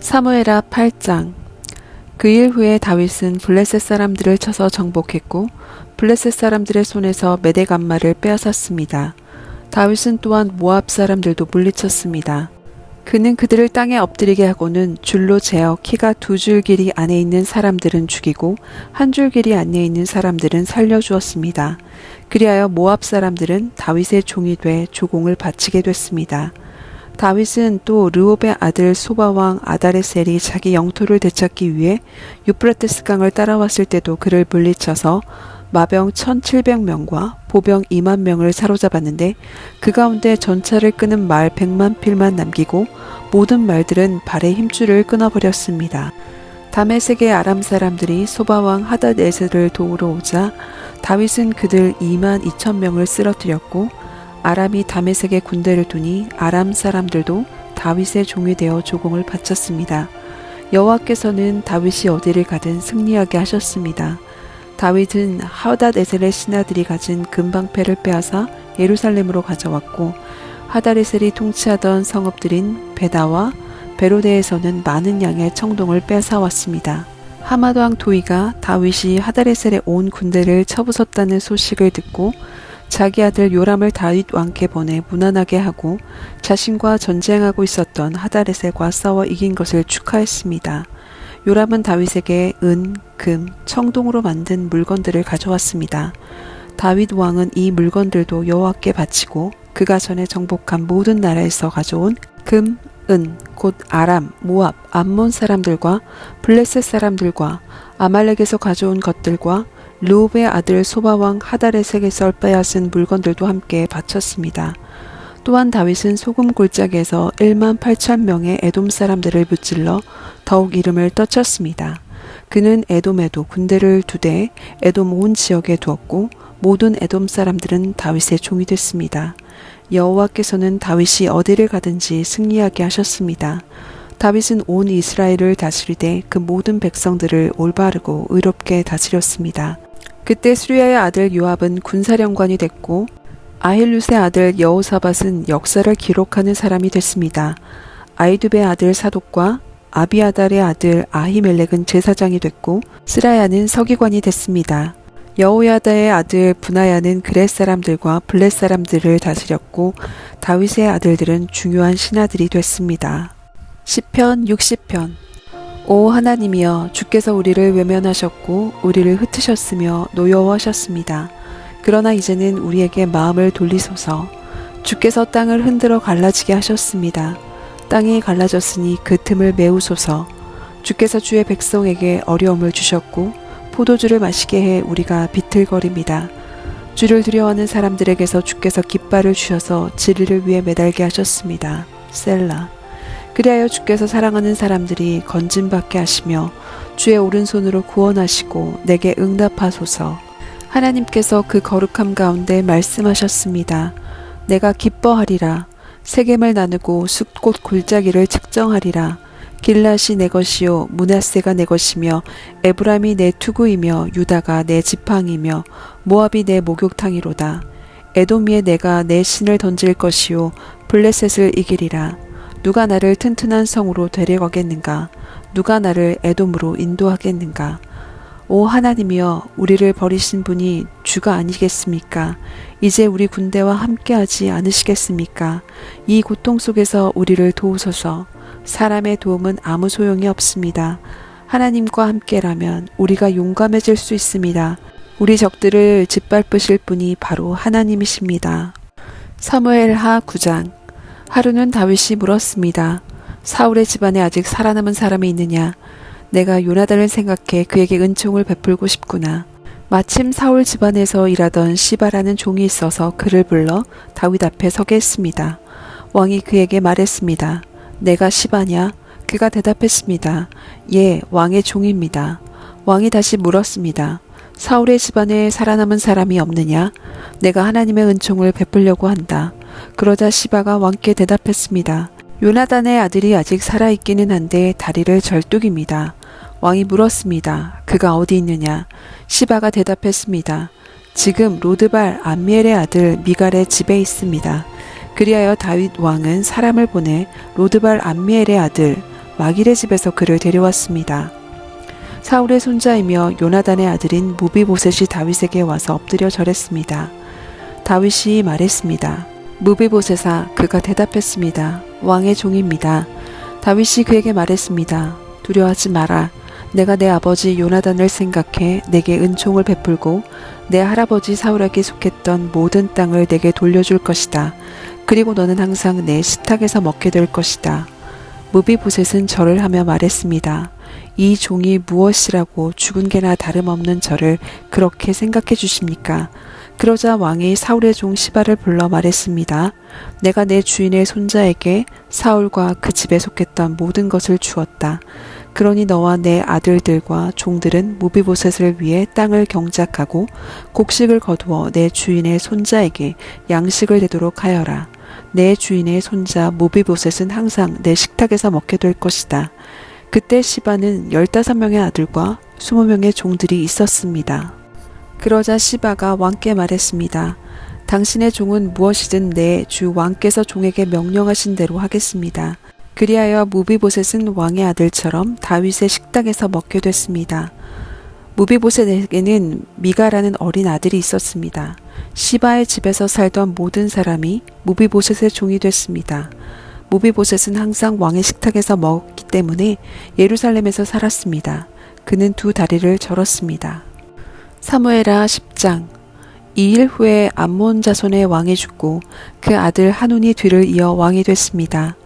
사무엘하 8장 그 일 후에 다윗은 블레셋 사람들을 쳐서 정복했고 블레셋 사람들의 손에서 메대 간마를 빼앗았습니다. 다윗은 또한 모압 사람들도 물리쳤습니다. 그는 그들을 땅에 엎드리게 하고는 줄로 재어 키가 두 줄 길이 안에 있는 사람들은 죽이고 한 줄 길이 안에 있는 사람들은 살려주었습니다. 그리하여 모압 사람들은 다윗의 종이 돼 조공을 바치게 됐습니다. 다윗은 또 르옵의 아들 소바왕 아다레셀이 자기 영토를 되찾기 위해 유프라테스 강을 따라왔을 때도 그를 물리쳐서 마병 1700명과 보병 2만 명을 사로잡았는데 그 가운데 전차를 끄는 말 100만 필만 남기고 모든 말들은 발의 힘줄을 끊어버렸습니다. 다메섹의 아람 사람들이 소바왕 하닷에셀을 도우러 오자 다윗은 그들 2만 2천 명을 쓰러뜨렸고 아람이 다메섹에 군대를 두니 아람 사람들도 다윗의 종이 되어 조공을 바쳤습니다. 여호와께서는 다윗이 어디를 가든 승리하게 하셨습니다. 다윗은 하닷 에셀의 신하들이 가진 금방패를 빼앗아 예루살렘으로 가져왔고 하닷에셀이 통치하던 성읍들인 베다와 베로데에서는 많은 양의 청동을 빼앗아왔습니다. 하마도 왕 도이가 다윗이 하닷에셀에 온 군대를 쳐부쉈다는 소식을 듣고 자기 아들 요람을 다윗 왕께 보내 무난하게 하고 자신과 전쟁하고 있었던 하다레셀과 싸워 이긴 것을 축하했습니다. 요람은 다윗에게 은, 금, 청동으로 만든 물건들을 가져왔습니다. 다윗 왕은 이 물건들도 여호와께 바치고 그가 전에 정복한 모든 나라에서 가져온 금, 은, 곧 아람, 모압, 암몬 사람들과 블레셋 사람들과 아말렉에서 가져온 것들과 르옵의 아들 소바왕 하다레색에서 빼앗은 물건들도 함께 바쳤습니다. 또한 다윗은 소금 골짜기에서 1만 8천 명의 에돔 사람들을 무찔러 더욱 이름을 떠쳤습니다. 그는 에돔에도 군대를 두 대 에돔 온 지역에 두었고 모든 에돔 사람들은 다윗의 종이 됐습니다. 여호와께서는 다윗이 어디를 가든지 승리하게 하셨습니다. 다윗은 온 이스라엘을 다스리되 그 모든 백성들을 올바르고 의롭게 다스렸습니다. 그때 수리아의 아들 요압은 군사령관이 됐고 아힐룻의 아들 여호사밧은 역사를 기록하는 사람이 됐습니다. 아이두베의 아들 사독과 아비아달의 아들 아히멜렉은 제사장이 됐고 스라야는 서기관이 됐습니다. 여호야다의 아들 분하야는 그렛 사람들과 블렛 사람들을 다스렸고 다윗의 아들들은 중요한 신하들이 됐습니다. 시편 60편 오 하나님이여 주께서 우리를 외면하셨고 우리를 흩으셨으며 노여워하셨습니다. 그러나 이제는 우리에게 마음을 돌리소서 주께서 땅을 흔들어 갈라지게 하셨습니다. 땅이 갈라졌으니 그 틈을 메우소서 주께서 주의 백성에게 어려움을 주셨고 포도주를 마시게 해 우리가 비틀거립니다. 주를 두려워하는 사람들에게서 주께서 깃발을 주셔서 진리를 위해 매달게 하셨습니다. 셀라 그리하여 주께서 사랑하는 사람들이 건진받게 하시며 주의 오른손으로 구원하시고 내게 응답하소서. 하나님께서 그 거룩함 가운데 말씀하셨습니다. 내가 기뻐하리라. 세겜을 나누고 숲꽃 골짜기를 측정하리라. 길라시 내 것이요 문하세가 내 것이며 에브람이 내 투구이며 유다가 내 지팡이며 모압이 내 목욕탕이로다. 에도미에 내가 내 신을 던질 것이요 블레셋을 이기리라. 누가 나를 튼튼한 성으로 데려가겠는가? 누가 나를 에돔으로 인도하겠는가? 오 하나님이여 우리를 버리신 분이 주가 아니겠습니까? 이제 우리 군대와 함께하지 않으시겠습니까? 이 고통 속에서 우리를 도우소서. 사람의 도움은 아무 소용이 없습니다. 하나님과 함께라면 우리가 용감해질 수 있습니다. 우리 적들을 짓밟으실 분이 바로 하나님이십니다. 사무엘 하 9장 하루는 다윗이 물었습니다. 사울의 집안에 아직 살아남은 사람이 있느냐? 내가 요나단을 생각해 그에게 은총을 베풀고 싶구나. 마침 사울 집안에서 일하던 시바라는 종이 있어서 그를 불러 다윗 앞에 서게 했습니다. 왕이 그에게 말했습니다. 내가 시바냐? 그가 대답했습니다. 예, 왕의 종입니다. 왕이 다시 물었습니다. 사울의 집안에 살아남은 사람이 없느냐? 내가 하나님의 은총을 베풀려고 한다. 그러자 시바가 왕께 대답했습니다. 요나단의 아들이 아직 살아있기는 한데 다리를 절뚝입니다. 왕이 물었습니다. 그가 어디 있느냐? 시바가 대답했습니다. 지금 로드발 암미엘의 아들 미갈의 집에 있습니다. 그리하여 다윗 왕은 사람을 보내 로드발 암미엘의 아들 마길의 집에서 그를 데려왔습니다. 사울의 손자이며 요나단의 아들인 무비보셋이 다윗에게 와서 엎드려 절했습니다. 다윗이 말했습니다. 무비보셋아 그가 대답했습니다. 왕의 종입니다. 다윗이 그에게 말했습니다. 두려워하지 마라. 내가 내 아버지 요나단을 생각해 내게 은총을 베풀고 내 할아버지 사울에게 속했던 모든 땅을 내게 돌려줄 것이다. 그리고 너는 항상 내 식탁에서 먹게 될 것이다. 무비보셋은 절을 하며 말했습니다. 이 종이 무엇이라고 죽은 개나 다름없는 저를 그렇게 생각해 주십니까? 그러자 왕이 사울의 종 시바를 불러 말했습니다. 내가 내 주인의 손자에게 사울과 그 집에 속했던 모든 것을 주었다. 그러니 너와 내 아들들과 종들은 무비보셋을 위해 땅을 경작하고 곡식을 거두어 내 주인의 손자에게 양식을 되도록 하여라. 내 주인의 손자 무비보셋은 항상 내 식탁에서 먹게 될 것이다. 그때 시바는 열다섯 명의 아들과 스무 명의 종들이 있었습니다. 그러자 시바가 왕께 말했습니다. 당신의 종은 무엇이든 내 주 왕께서 종에게 명령하신 대로 하겠습니다. 그리하여 무비보셋은 왕의 아들처럼 다윗의 식당에서 먹게 됐습니다. 무비보셋에게는 미가라는 어린 아들이 있었습니다. 시바의 집에서 살던 모든 사람이 무비보셋의 종이 됐습니다. 무비보셋은 항상 왕의 식탁에서 먹었기 때문에 예루살렘에서 살았습니다. 그는 두 다리를 절었습니다. 사무에라 10장 이일 후에 암몬 자손의 왕이 죽고 그 아들 한운이 뒤를 이어 왕이 됐습니다.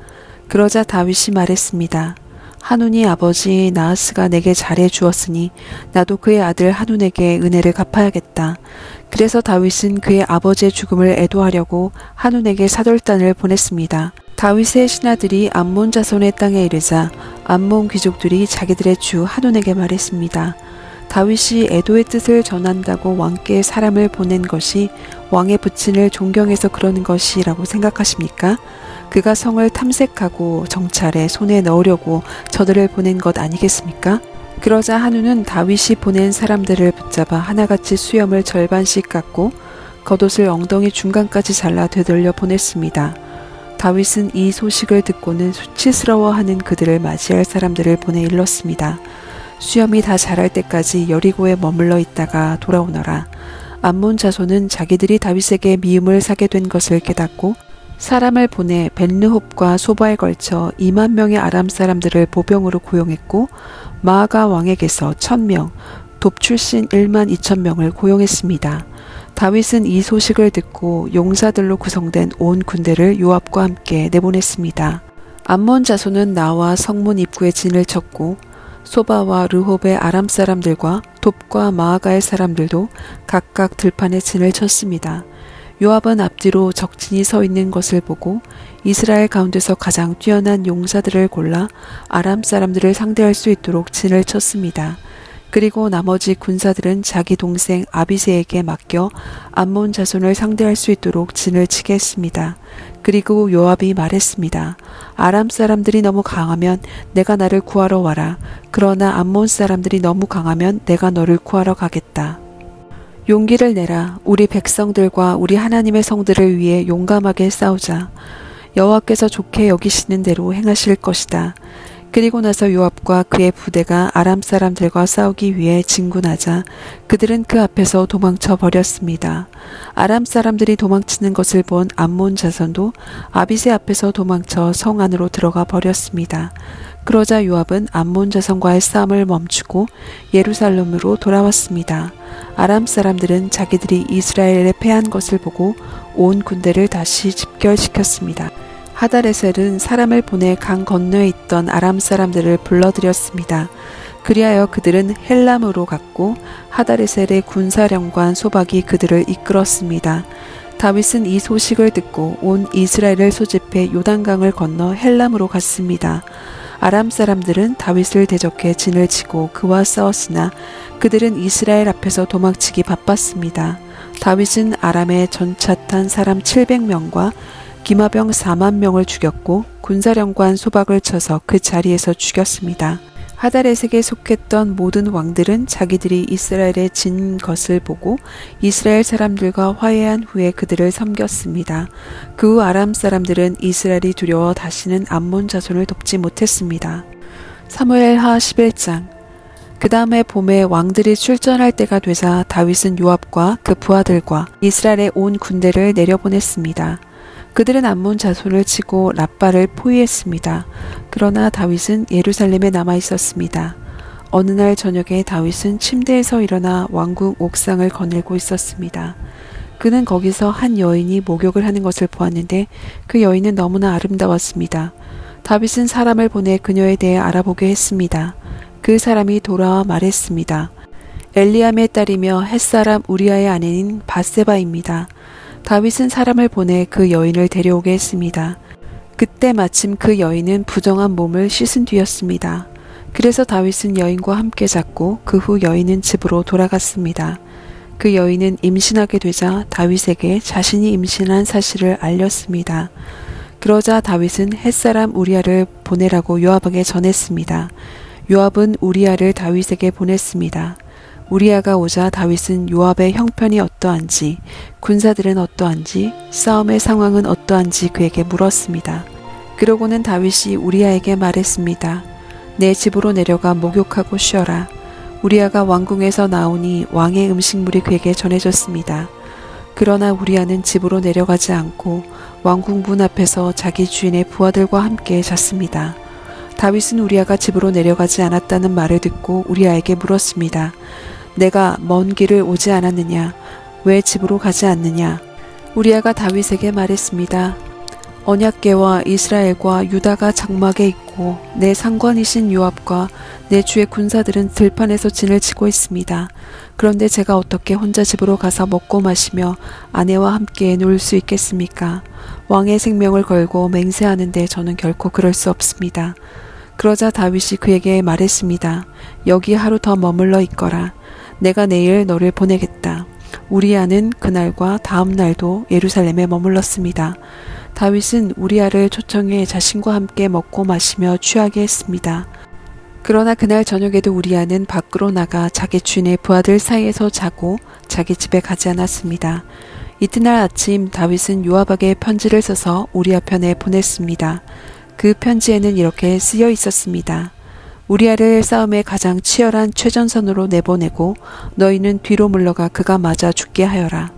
그러자 다윗이 말했습니다. 한운이 아버지 나하스가 내게 잘해 주었으니 나도 그의 아들 한운에게 은혜를 갚아야겠다. 그래서 다윗은 그의 아버지의 죽음을 애도하려고 한운에게 사돌단을 보냈습니다. 다윗의 신하들이 암몬 자손의 땅에 이르자 암몬 귀족들이 자기들의 주 한운에게 말했습니다. 다윗이 애도의 뜻을 전한다고 왕께 사람을 보낸 것이 왕의 부친을 존경해서 그러는 것이라고 생각하십니까? 그가 성을 탐색하고 정찰에 손에 넣으려고 저들을 보낸 것 아니겠습니까? 그러자 한우는 다윗이 보낸 사람들을 붙잡아 하나같이 수염을 절반씩 깎고 겉옷을 엉덩이 중간까지 잘라 되돌려 보냈습니다. 다윗은 이 소식을 듣고는 수치스러워하는 그들을 맞이할 사람들을 보내 일렀습니다. 수염이 다 자랄 때까지 여리고에 머물러 있다가 돌아오너라. 암몬 자손은 자기들이 다윗에게 미움을 사게 된 것을 깨닫고 사람을 보내 벤르홉과 소바에 걸쳐 2만 명의 아람 사람들을 보병으로 고용했고 마아가 왕에게서 1000명, 돕 출신 1만 2천 명을 고용했습니다. 다윗은 이 소식을 듣고 용사들로 구성된 온 군대를 요압과 함께 내보냈습니다. 암몬 자손은 나와 성문 입구에 진을 쳤고 소바와 르홉의 아람 사람들과 돕과 마아가의 사람들도 각각 들판에 진을 쳤습니다. 요압은 앞뒤로 적진이 서 있는 것을 보고 이스라엘 가운데서 가장 뛰어난 용사들을 골라 아람 사람들을 상대할 수 있도록 진을 쳤습니다. 그리고 나머지 군사들은 자기 동생 아비세에게 맡겨 암몬 자손을 상대할 수 있도록 진을 치게 했습니다. 그리고 요압이 말했습니다. 아람 사람들이 너무 강하면 내가 나를 구하러 와라. 그러나 암몬 사람들이 너무 강하면 내가 너를 구하러 가겠다. 용기를 내라. 우리 백성들과 우리 하나님의 성들을 위해 용감하게 싸우자. 여호와께서 좋게 여기시는 대로 행하실 것이다. 그리고 나서 요압과 그의 부대가 아람 사람들과 싸우기 위해 진군하자 그들은 그 앞에서 도망쳐 버렸습니다. 아람 사람들이 도망치는 것을 본 암몬 자손도 아비세 앞에서 도망쳐 성 안으로 들어가 버렸습니다. 그러자 요압은 암몬 자손과의 싸움을 멈추고 예루살렘으로 돌아왔습니다. 아람 사람들은 자기들이 이스라엘에 패한 것을 보고 온 군대를 다시 집결시켰습니다. 하다레셀은 사람을 보내 강 건너에 있던 아람 사람들을 불러들였습니다. 그리하여 그들은 헬람으로 갔고 하다레셀의 군사령관 소박이 그들을 이끌었습니다. 다윗은 이 소식을 듣고 온 이스라엘을 소집해 요단강을 건너 헬람으로 갔습니다. 아람 사람들은 다윗을 대적해 진을 치고 그와 싸웠으나 그들은 이스라엘 앞에서 도망치기 바빴습니다. 다윗은 아람의 전차 탄 사람 700명과 기마병 4만 명을 죽였고 군사령관 소박을 쳐서 그 자리에서 죽였습니다. 하다렛에게 속했던 모든 왕들은 자기들이 이스라엘에 진 것을 보고 이스라엘 사람들과 화해한 후에 그들을 섬겼습니다. 그 후 아람 사람들은 이스라엘이 두려워 다시는 암몬 자손을 돕지 못했습니다. 사무엘하 11장 그 다음에 봄에 왕들이 출전할 때가 되자 다윗은 요압과 그 부하들과 이스라엘의 온 군대를 내려보냈습니다. 그들은 암몬 자손을 치고 라빠를 포위했습니다. 그러나 다윗은 예루살렘에 남아 있었습니다. 어느 날 저녁에 다윗은 침대에서 일어나 왕궁 옥상을 거닐고 있었습니다. 그는 거기서 한 여인이 목욕을 하는 것을 보았는데 그 여인은 너무나 아름다웠습니다. 다윗은 사람을 보내 그녀에 대해 알아보게 했습니다. 그 사람이 돌아와 말했습니다. 엘리암의 딸이며 햇사람 우리아의 아내인 바세바입니다. 다윗은 사람을 보내 그 여인을 데려오게 했습니다. 그때 마침 그 여인은 부정한 몸을 씻은 뒤였습니다. 그래서 다윗은 여인과 함께 잤고 그 후 여인은 집으로 돌아갔습니다. 그 여인은 임신하게 되자 다윗에게 자신이 임신한 사실을 알렸습니다. 그러자 다윗은 햇사람 우리아를 보내라고 요압에게 전했습니다. 요압은 우리아를 다윗에게 보냈습니다. 우리아가 오자 다윗은 요압의 형편이 어떠한지, 군사들은 어떠한지, 싸움의 상황은 어떠한지 그에게 물었습니다. 그러고는 다윗이 우리아에게 말했습니다. 내 집으로 내려가 목욕하고 쉬어라. 우리아가 왕궁에서 나오니 왕의 음식물이 그에게 전해졌습니다. 그러나 우리아는 집으로 내려가지 않고 왕궁 문 앞에서 자기 주인의 부하들과 함께 잤습니다. 다윗은 우리아가 집으로 내려가지 않았다는 말을 듣고 우리아에게 물었습니다. 내가 먼 길을 오지 않았느냐? 왜 집으로 가지 않느냐? 우리아가 다윗에게 말했습니다. 언약계와 이스라엘과 유다가 장막에 있고 내 상관이신 요압과 내 주의 군사들은 들판에서 진을 치고 있습니다. 그런데 제가 어떻게 혼자 집으로 가서 먹고 마시며 아내와 함께 놀 수 있겠습니까? 왕의 생명을 걸고 맹세하는데 저는 결코 그럴 수 없습니다. 그러자 다윗이 그에게 말했습니다. 여기 하루 더 머물러 있거라. 내가 내일 너를 보내겠다. 우리아는 그날과 다음 날도 예루살렘에 머물렀습니다. 다윗은 우리아를 초청해 자신과 함께 먹고 마시며 취하게 했습니다. 그러나 그날 저녁에도 우리아는 밖으로 나가 자기 주인의 부하들 사이에서 자고 자기 집에 가지 않았습니다. 이튿날 아침 다윗은 요압에게 편지를 써서 우리아 편에 보냈습니다. 그 편지에는 이렇게 쓰여 있었습니다. 우리아를 싸움에 가장 치열한 최전선으로 내보내고 너희는 뒤로 물러가 그가 맞아 죽게 하여라.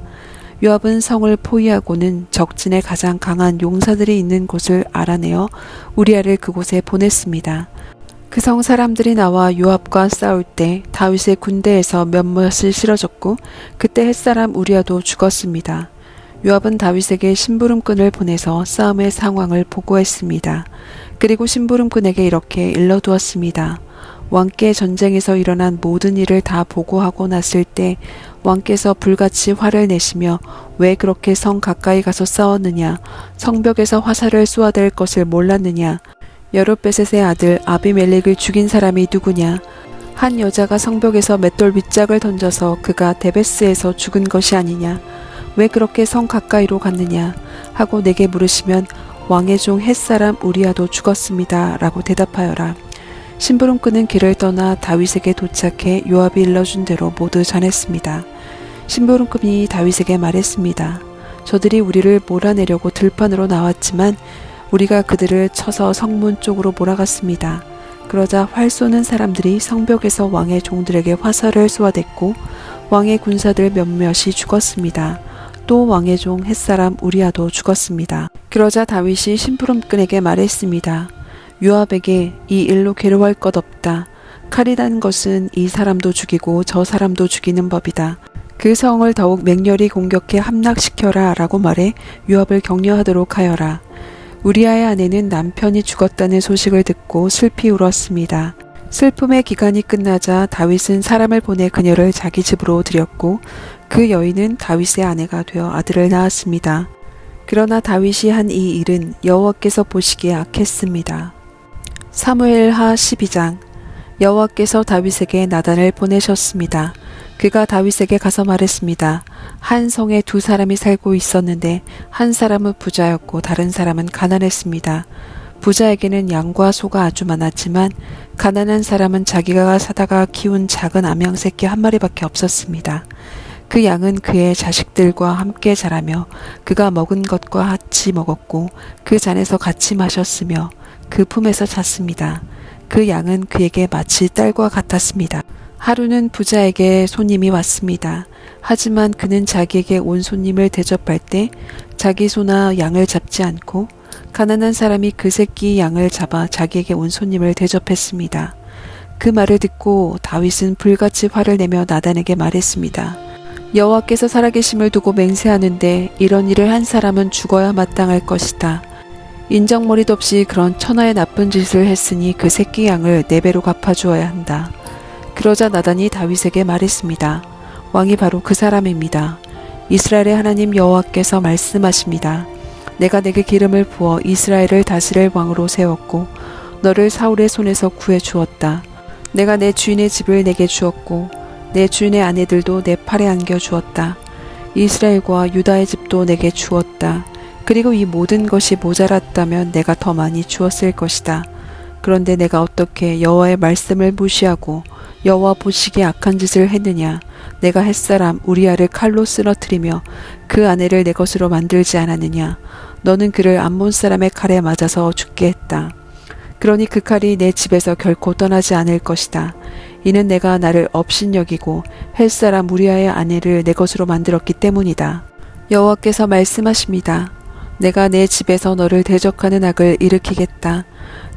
요압은 성을 포위하고는 적진에 가장 강한 용사들이 있는 곳을 알아내어 우리아를 그곳에 보냈습니다. 그 성 사람들이 나와 요압과 싸울 때 다윗의 군대에서 몇몇을 실어줬고 그때 햇사람 우리아도 죽었습니다. 요압은 다윗에게 심부름꾼을 보내서 싸움의 상황을 보고했습니다. 그리고 심부름꾼에게 이렇게 일러두었습니다. 왕께 전쟁에서 일어난 모든 일을 다 보고하고 났을 때 왕께서 불같이 화를 내시며 왜 그렇게 성 가까이 가서 싸웠느냐 성벽에서 화살을 쏘아댈 것을 몰랐느냐 여룻베셋의 아들 아비멜렉을 죽인 사람이 누구냐 한 여자가 성벽에서 맷돌 윗짝을 던져서 그가 데베스에서 죽은 것이 아니냐 왜 그렇게 성 가까이로 갔느냐 하고 내게 물으시면 왕의 종 햇사람 우리아도 죽었습니다 라고 대답하여라 심부름꾼은 길을 떠나 다윗에게 도착해 요압이 일러준 대로 모두 전했습니다. 심부름꾼이 다윗에게 말했습니다. 저들이 우리를 몰아내려고 들판으로 나왔지만 우리가 그들을 쳐서 성문 쪽으로 몰아갔습니다. 그러자 활 쏘는 사람들이 성벽에서 왕의 종들에게 화살을 쏘아댔고 왕의 군사들 몇몇이 죽었습니다. 또 왕의 종 햇사람 우리아도 죽었습니다. 그러자 다윗이 심부름꾼에게 말했습니다. 요압에게 이 일로 괴로워할 것 없다. 칼이라는 것은 이 사람도 죽이고 저 사람도 죽이는 법이다. 그 성을 더욱 맹렬히 공격해 함락시켜라 라고 말해 요압을 격려하도록 하여라. 우리아의 아내는 남편이 죽었다는 소식을 듣고 슬피 울었습니다. 슬픔의 기간이 끝나자 다윗은 사람을 보내 그녀를 자기 집으로 들였고 그 여인은 다윗의 아내가 되어 아들을 낳았습니다. 그러나 다윗이 한 이 일은 여호와께서 보시기에 악했습니다. 사무엘하 12장 여호와께서 다윗에게 나단을 보내셨습니다. 그가 다윗에게 가서 말했습니다. 한 성에 두 사람이 살고 있었는데 한 사람은 부자였고 다른 사람은 가난했습니다. 부자에게는 양과 소가 아주 많았지만 가난한 사람은 자기가 사다가 키운 작은 암양 새끼 한 마리밖에 없었습니다. 그 양은 그의 자식들과 함께 자라며 그가 먹은 것과 같이 먹었고 그 잔에서 같이 마셨으며 그 품에서 잤습니다. 그 양은 그에게 마치 딸과 같았습니다. 하루는 부자에게 손님이 왔습니다. 하지만 그는 자기에게 온 손님을 대접할 때 자기 소나 양을 잡지 않고 가난한 사람이 그 새끼 양을 잡아 자기에게 온 손님을 대접했습니다. 그 말을 듣고 다윗은 불같이 화를 내며 나단에게 말했습니다. 여호와께서 살아계심을 두고 맹세하는데 이런 일을 한 사람은 죽어야 마땅할 것이다. 인정머리도 없이 그런 천하의 나쁜 짓을 했으니 그 새끼 양을 네 배로 갚아주어야 한다. 그러자 나단이 다윗에게 말했습니다. 왕이 바로 그 사람입니다. 이스라엘의 하나님 여호와께서 말씀하십니다. 내가 내게 기름을 부어 이스라엘을 다스릴 왕으로 세웠고 너를 사울의 손에서 구해 주었다. 내가 내 주인의 집을 내게 주었고 내 주인의 아내들도 내 팔에 안겨 주었다. 이스라엘과 유다의 집도 내게 주었다. 그리고 이 모든 것이 모자랐다면 내가 더 많이 주었을 것이다. 그런데 내가 어떻게 여호와의 말씀을 무시하고 여호와 보시기에 악한 짓을 했느냐? 내가 햇사람 우리아를 칼로 쓰러뜨리며 그 아내를 내 것으로 만들지 않았느냐? 너는 그를 암몬 사람의 칼에 맞아서 죽게 했다. 그러니 그 칼이 내 집에서 결코 떠나지 않을 것이다. 이는 내가 나를 업신여기고 헬사람 우리아의 아내를 내 것으로 만들었기 때문이다. 여호와께서 말씀하십니다. 내가 내 집에서 너를 대적하는 악을 일으키겠다.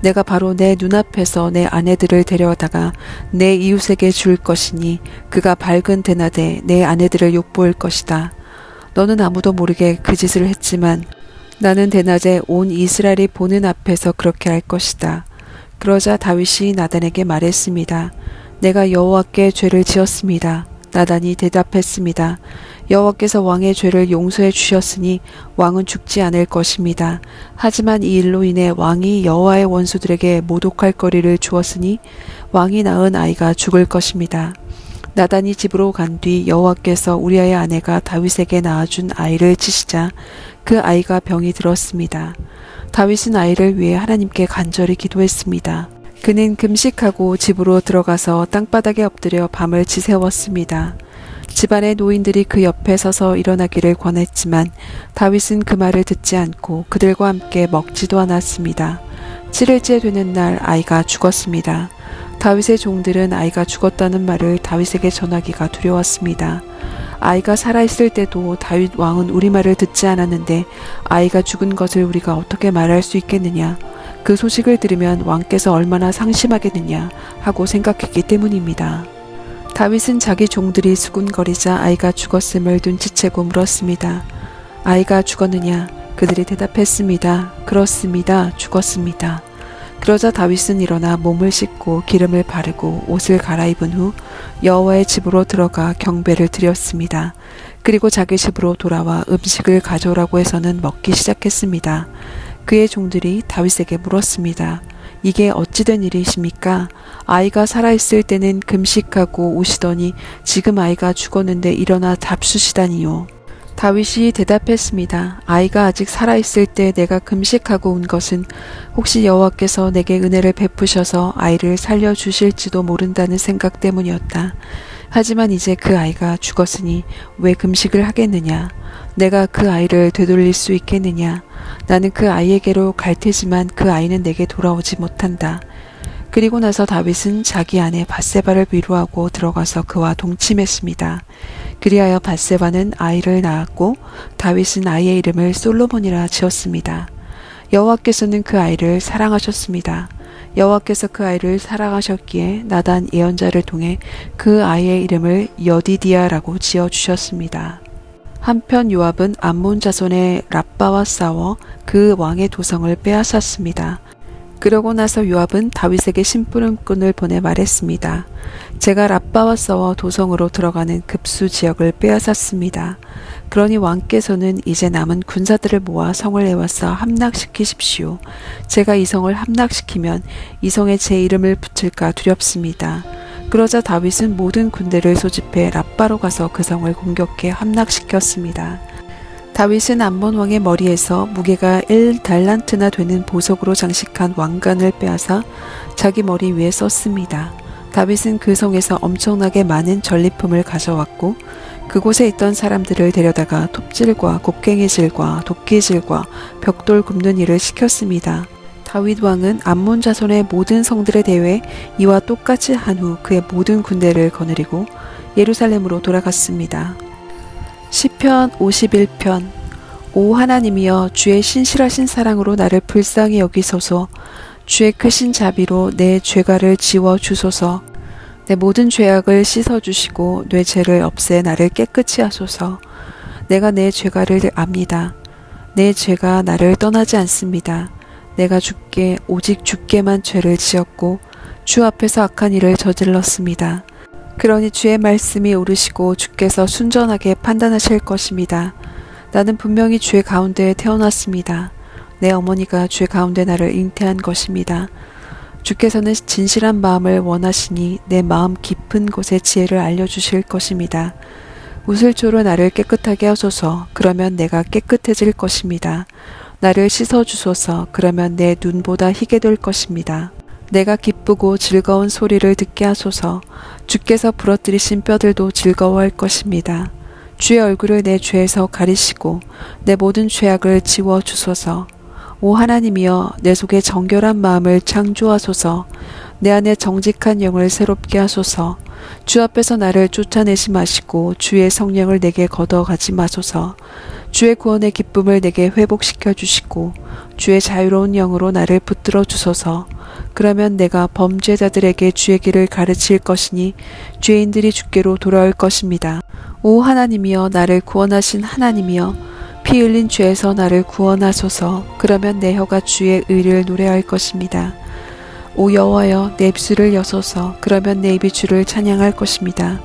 내가 바로 내 눈앞에서 내 아내들을 데려다가 내 이웃에게 줄 것이니 그가 밝은 대낮에 내 아내들을 욕보일 것이다. 너는 아무도 모르게 그 짓을 했지만 나는 대낮에 온 이스라엘이 보는 앞에서 그렇게 할 것이다. 그러자 다윗이 나단에게 말했습니다. 내가 여호와께 죄를 지었습니다. 나단이 대답했습니다. 여호와께서 왕의 죄를 용서해 주셨으니 왕은 죽지 않을 것입니다. 하지만 이 일로 인해 왕이 여호와의 원수들에게 모독할 거리를 주었으니 왕이 낳은 아이가 죽을 것입니다. 나단이 집으로 간 뒤 여호와께서 우리아의 아내가 다윗에게 낳아준 아이를 치시자 그 아이가 병이 들었습니다. 다윗은 아이를 위해 하나님께 간절히 기도했습니다. 그는 금식하고 집으로 들어가서 땅바닥에 엎드려 밤을 지새웠습니다. 집안의 노인들이 그 옆에 서서 일어나기를 권했지만 다윗은 그 말을 듣지 않고 그들과 함께 먹지도 않았습니다. 7일째 되는 날 아이가 죽었습니다. 다윗의 종들은 아이가 죽었다는 말을 다윗에게 전하기가 두려웠습니다. 아이가 살아있을 때도 다윗 왕은 우리 말을 듣지 않았는데 아이가 죽은 것을 우리가 어떻게 말할 수 있겠느냐. 그 소식을 들으면 왕께서 얼마나 상심하겠느냐 하고 생각했기 때문입니다. 다윗은 자기 종들이 수군거리자 아이가 죽었음을 눈치채고 물었습니다. 아이가 죽었느냐? 그들이 대답했습니다. 그렇습니다. 죽었습니다. 그러자 다윗은 일어나 몸을 씻고 기름을 바르고 옷을 갈아입은 후 여호와의 집으로 들어가 경배를 드렸습니다. 그리고 자기 집으로 돌아와 음식을 가져오라고 해서는 먹기 시작했습니다. 그의 종들이 다윗에게 물었습니다. 이게 어찌된 일이십니까? 아이가 살아있을 때는 금식하고 오시더니 지금 아이가 죽었는데 일어나 잡수시다니요. 다윗이 대답했습니다. 아이가 아직 살아있을 때 내가 금식하고 온 것은 혹시 여호와께서 내게 은혜를 베푸셔서 아이를 살려주실지도 모른다는 생각 때문이었다. 하지만 이제 그 아이가 죽었으니 왜 금식을 하겠느냐? 내가 그 아이를 되돌릴 수 있겠느냐? 나는 그 아이에게로 갈 테지만 그 아이는 내게 돌아오지 못한다. 그리고 나서 다윗은 자기 아내 바세바를 위로하고 들어가서 그와 동침했습니다. 그리하여 바세바는 아이를 낳았고 다윗은 아이의 이름을 솔로몬이라 지었습니다. 여호와께서는 그 아이를 사랑하셨습니다. 여호와께서 그 아이를 사랑하셨기에 나단 예언자를 통해 그 아이의 이름을 여디디아라고 지어 주셨습니다. 한편 요압은 암몬 자손의 랍바와 싸워 그 왕의 도성을 빼앗았습니다. 그러고 나서 요압은 다윗에게 심부름꾼을 보내 말했습니다. 제가 랍바와 싸워 도성으로 들어가는 급수 지역을 빼앗았습니다. 그러니 왕께서는 이제 남은 군사들을 모아 성을 내와서 함락시키십시오. 제가 이 성을 함락시키면 이 성에 제 이름을 붙일까 두렵습니다. 그러자 다윗은 모든 군대를 소집해 랍바로 가서 그 성을 공격해 함락시켰습니다. 다윗은 암몬 왕의 머리에서 무게가 1달란트나 되는 보석으로 장식한 왕관을 빼앗아 자기 머리 위에 썼습니다. 다윗은 그 성에서 엄청나게 많은 전리품을 가져왔고 그곳에 있던 사람들을 데려다가 톱질과 곡괭이질과 도끼질과 벽돌 굽는 일을 시켰습니다. 다윗 왕은 암몬 자손의 모든 성들에 대해 이와 똑같이 한 후 그의 모든 군대를 거느리고 예루살렘으로 돌아갔습니다. 시편 51편. 오 하나님이여 주의 신실하신 사랑으로 나를 불쌍히 여기소서. 주의 크신 자비로 내 죄가를 지워 주소서. 내 모든 죄악을 씻어 주시고 내 죄를 없애 나를 깨끗이 하소서. 내가 내 죄가를 압니다. 내 죄가 나를 떠나지 않습니다. 내가 주께 오직 주께만 죄를 지었고 주 앞에서 악한 일을 저질렀습니다 그러니 주의 말씀이 오르시고 주께서 순전하게 판단하실 것입니다. 나는 분명히 주의 가운데에 태어났습니다. 내 어머니가 주의 가운데 나를 잉태한 것입니다. 주께서는 진실한 마음을 원하시니 내 마음 깊은 곳의 지혜를 알려주실 것입니다. 우슬조로 나를 깨끗하게 하소서. 그러면 내가 깨끗해질 것입니다. 나를 씻어 주소서. 그러면 내 눈보다 희게 될 것입니다. 내가 기쁘고 즐거운 소리를 듣게 하소서. 주께서 부러뜨리신 뼈들도 즐거워할 것입니다. 주의 얼굴을 내 죄에서 가리시고 내 모든 죄악을 지워 주소서. 오 하나님이여 내 속에 정결한 마음을 창조하소서. 내 안에 정직한 영을 새롭게 하소서. 주 앞에서 나를 쫓아내지 마시고 주의 성령을 내게 걷어가지 마소서. 주의 구원의 기쁨을 내게 회복시켜 주시고 주의 자유로운 영으로 나를 붙들어 주소서. 그러면 내가 범죄자들에게 주의 길을 가르칠 것이니 죄인들이 주께로 돌아올 것입니다. 오 하나님이여 나를 구원하신 하나님이여 피 흘린 죄에서 나를 구원하소서. 그러면 내 혀가 주의 의를 노래할 것입니다. 오 여호와여 내 입술을 여소서. 그러면 내 입이 주를 찬양할 것입니다.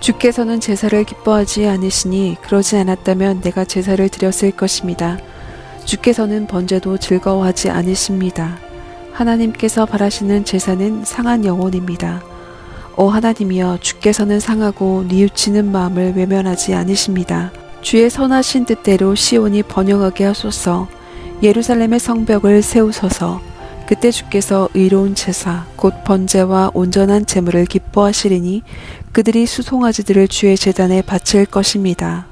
주께서는 제사를 기뻐하지 않으시니 그러지 않았다면 내가 제사를 드렸을 것입니다. 주께서는 번제도 즐거워하지 않으십니다. 하나님께서 바라시는 제사는 상한 영혼입니다. 오 하나님이여 주께서는 상하고 뉘우치는 마음을 외면하지 않으십니다. 주의 선하신 뜻대로 시온이 번영하게 하소서 예루살렘의 성벽을 세우소서 그때 주께서 의로운 제사 곧 번제와 온전한 제물을 기뻐하시리니 그들이 수송아지들을 주의 제단에 바칠 것입니다.